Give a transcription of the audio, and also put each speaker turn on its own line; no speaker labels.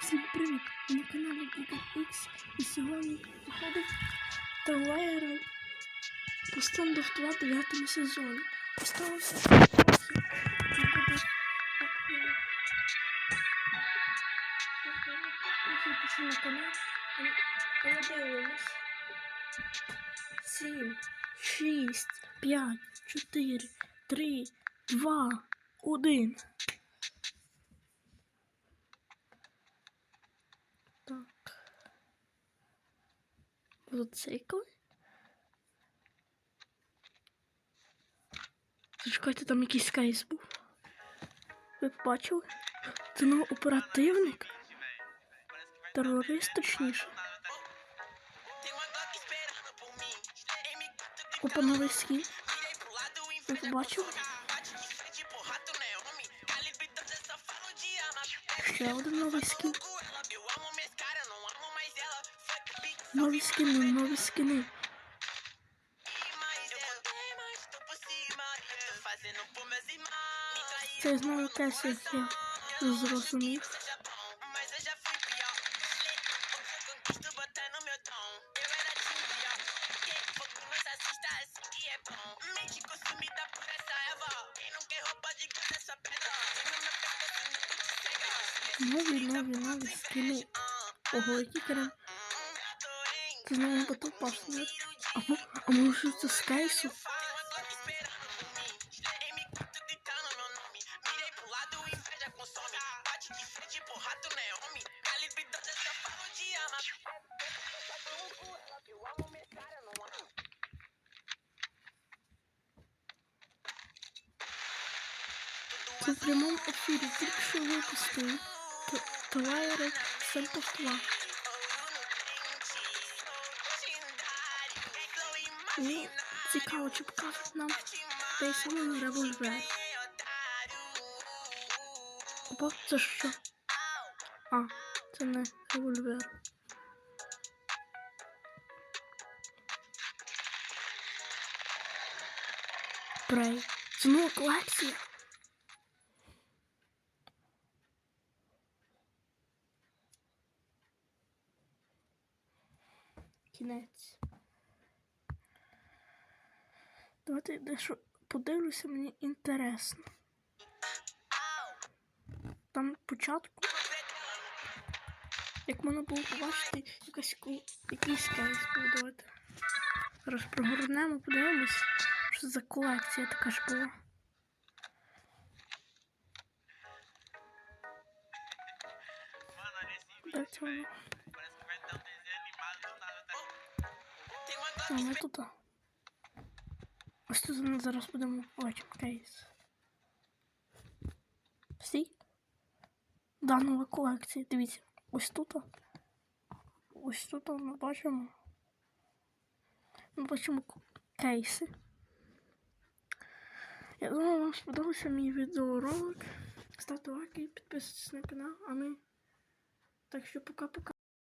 Всім привіт! На каналі GigaX і сьогодні виходить трейлер по стенду в 2 9 сезоні. Осталося Підписуйтесь на канал, а ми дивимось. 7, 6, 5, 4, 3, 2, 1. Так. Мотоцикли. Зачекайте, там якийсь кейс був. Ви бачили? Це ну оперативник. Терорист точніше. Опа, новий скін. Ви побачили? Ще один новий скін. Nove skin, nove skin. Vocês não conhecem aqui os Estados Unidos? Nove, nove, nove, skin. Horror que creme Це знову потім пашне. А, мо- а може це з кейсу? Це в прямому ефірі тільки що випустили. Т- Трейлери Сентов 2. Мені цікаво, чи покажуть нам той самий револьвер. Опа, це що? А, це не револьвер. Прей. Це нова колекція. Кінець. Давайте дещо подивлюся, мені інтересно. Там початку, як можна було побачити, якась якийсь кейс. Давайте. Зараз прогорнемо, подивимось, що за колекція така ж була. Де це воно? А, не тут. Ось тут зараз будемо бачити кейс. Всі? Данова колекція. Дивіться, ось тут. Ось тут ми бачимо. Ми бачимо кейси. Я думаю, вам сподобався мій відеоролик. Ставте лайки, підписуйтесь на канал, а ми. Так що пока-пока.